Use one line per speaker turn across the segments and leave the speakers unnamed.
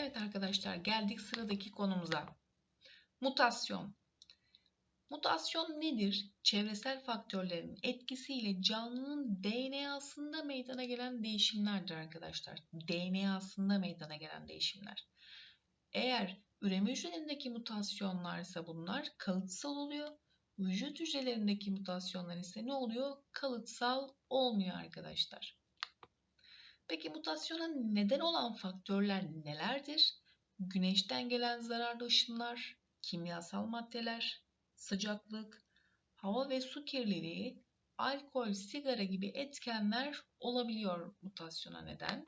Evet arkadaşlar geldik sıradaki konumuza. Mutasyon. Mutasyon nedir? Çevresel faktörlerin etkisiyle canlının DNA'sında meydana gelen değişimlerdir arkadaşlar. DNA'sında meydana gelen değişimler. Eğer üreme hücrelerindeki mutasyonlarsa bunlar kalıtsal oluyor. Vücut hücrelerindeki mutasyonlar ise ne oluyor? Kalıtsal olmuyor arkadaşlar. Peki mutasyona neden olan faktörler nelerdir? Güneşten gelen zararlı ışınlar, kimyasal maddeler, sıcaklık, hava ve su kirliliği, alkol, sigara gibi etkenler olabiliyor mutasyona neden.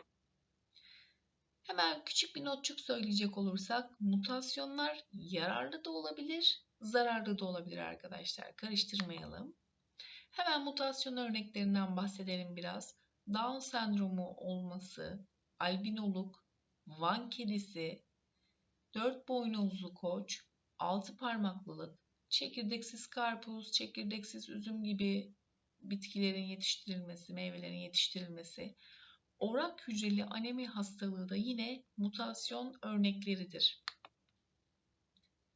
Hemen küçük bir notçuk söyleyecek olursak mutasyonlar yararlı da olabilir, zararlı da olabilir arkadaşlar. Karıştırmayalım. Hemen mutasyon örneklerinden bahsedelim biraz. Down sendromu olması, albinoluk, Van kedisi, dört boynuzlu koç, altı parmaklılık, çekirdeksiz karpuz, çekirdeksiz üzüm gibi bitkilerin yetiştirilmesi, meyvelerin yetiştirilmesi, orak hücreli anemi hastalığı da yine mutasyon örnekleridir.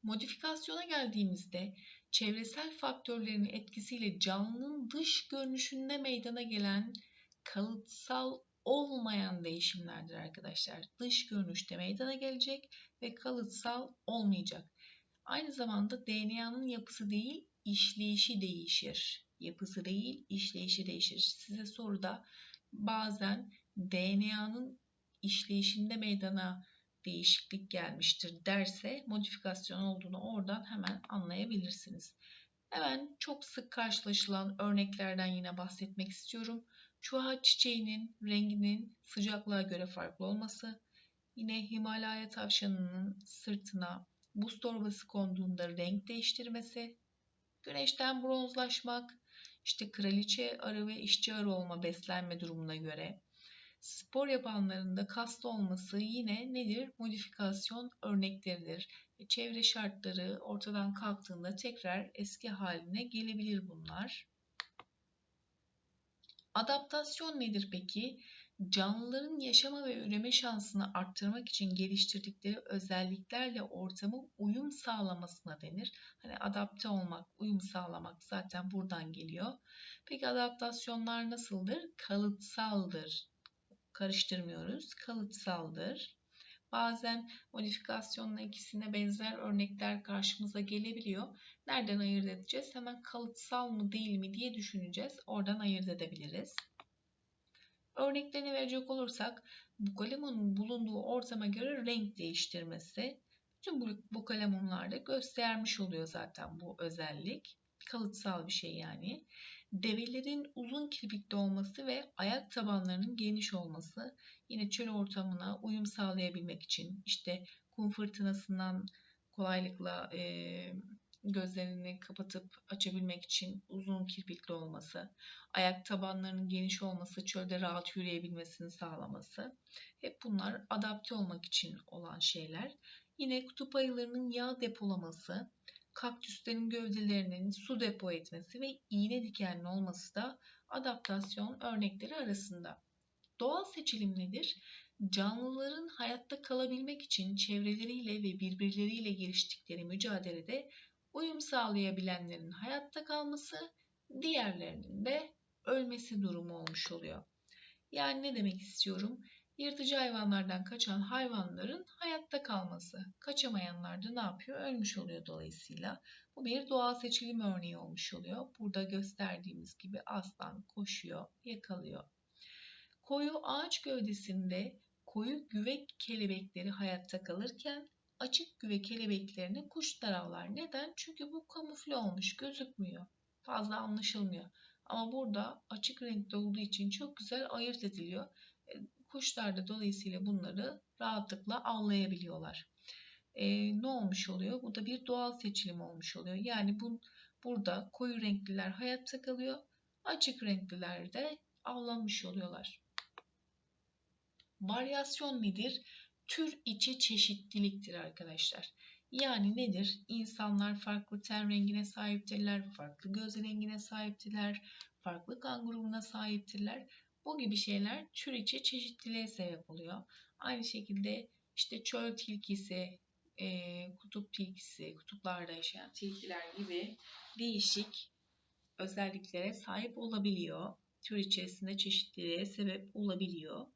Modifikasyona geldiğimizde çevresel faktörlerin etkisiyle canlının dış görünüşünde meydana gelen kalıtsal olmayan değişimlerdir arkadaşlar. Dış görünüşte meydana gelecek ve kalıtsal olmayacak. Aynı zamanda DNA'nın yapısı değil, işleyişi değişir. Yapısı değil, işleyişi değişir. Size soruda bazen DNA'nın işleyişinde meydana değişiklik gelmiştir derse modifikasyon olduğunu oradan hemen anlayabilirsiniz. Hemen çok sık karşılaşılan örneklerden yine bahsetmek istiyorum. Çuha çiçeğinin renginin sıcaklığa göre farklı olması, yine Himalaya tavşanının sırtına buz torbası konduğunda renk değiştirmesi, güneşten bronzlaşmak, işte kraliçe arı ve işçi arı olma beslenme durumuna göre, spor yapanların da kaslı olması yine nedir? Modifikasyon örnekleridir. Çevre şartları ortadan kalktığında tekrar eski haline gelebilir bunlar. Adaptasyon nedir peki? Canlıların yaşama ve üreme şansını arttırmak için geliştirdikleri özelliklerle ortama uyum sağlamasına denir. Hani adapte olmak, uyum sağlamak zaten buradan geliyor. Peki adaptasyonlar nasıldır? Kalıtsaldır. Karıştırmıyoruz. Kalıtsaldır. Bazen modifikasyonla ikisine benzer örnekler karşımıza gelebiliyor. Nereden ayırt edeceğiz? Hemen kalıtsal mı değil mi diye düşüneceğiz. Oradan ayırt edebiliriz. Örneklerini verecek olursak bu bulunduğu ortama göre renk değiştirmesi. Bütün bu, göstermiş oluyor zaten bu özellik. Kalıtsal bir şey yani. Develerin uzun kirpikli olması ve ayak tabanlarının geniş olması yine çöl ortamına uyum sağlayabilmek için işte kum fırtınasından kolaylıkla e, gözlerini kapatıp açabilmek için uzun kirpikli olması, ayak tabanlarının geniş olması, çölde rahat yürüyebilmesini sağlaması. Hep bunlar adapte olmak için olan şeyler. Yine kutup ayılarının yağ depolaması, kaktüslerin gövdelerinin su depo etmesi ve iğne dikenli olması da adaptasyon örnekleri arasında. Doğal seçilim nedir? Canlıların hayatta kalabilmek için çevreleriyle ve birbirleriyle geliştikleri mücadelede uyum sağlayabilenlerin hayatta kalması, diğerlerinin de ölmesi durumu olmuş oluyor. Yani ne demek istiyorum? Yırtıcı hayvanlardan kaçan hayvanların hayatta kalması. Kaçamayanlar da ne yapıyor? Ölmüş oluyor dolayısıyla. Bu bir doğal seçilim örneği olmuş oluyor. Burada gösterdiğimiz gibi aslan koşuyor, yakalıyor. Koyu ağaç gövdesinde koyu güvek kelebekleri hayatta kalırken açık güve kelebeklerini kuşlar avlar. Neden? Çünkü bu kamufle olmuş, gözükmüyor. Fazla anlaşılmıyor. Ama burada açık renkte olduğu için çok güzel ayırt ediliyor. E, kuşlar da dolayısıyla bunları rahatlıkla avlayabiliyorlar. Ee, ne olmuş oluyor? Bu da bir doğal seçilim olmuş oluyor. Yani bu, burada koyu renkliler hayatta kalıyor. Açık renkliler de avlanmış oluyorlar. Varyasyon nedir? tür içi çeşitliliktir arkadaşlar. Yani nedir? İnsanlar farklı ten rengine sahiptirler, farklı göz rengine sahiptirler, farklı kan grubuna sahiptirler. Bu gibi şeyler tür içi çeşitliliğe sebep oluyor. Aynı şekilde işte çöl tilkisi, e, kutup tilkisi, kutuplarda yaşayan tilkiler gibi değişik özelliklere sahip olabiliyor. Tür içerisinde çeşitliliğe sebep olabiliyor.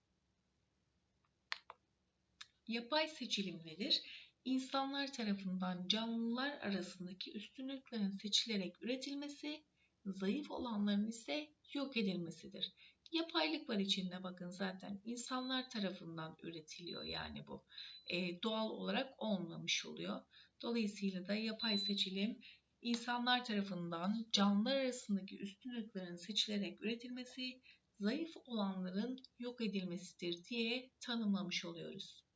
Yapay seçilim nedir? İnsanlar tarafından canlılar arasındaki üstünlüklerin seçilerek üretilmesi, zayıf olanların ise yok edilmesidir. Yapaylık var içinde bakın zaten insanlar tarafından üretiliyor yani bu. E, doğal olarak olmamış oluyor. Dolayısıyla da yapay seçilim insanlar tarafından canlılar arasındaki üstünlüklerin seçilerek üretilmesi, zayıf olanların yok edilmesidir diye tanımlamış oluyoruz.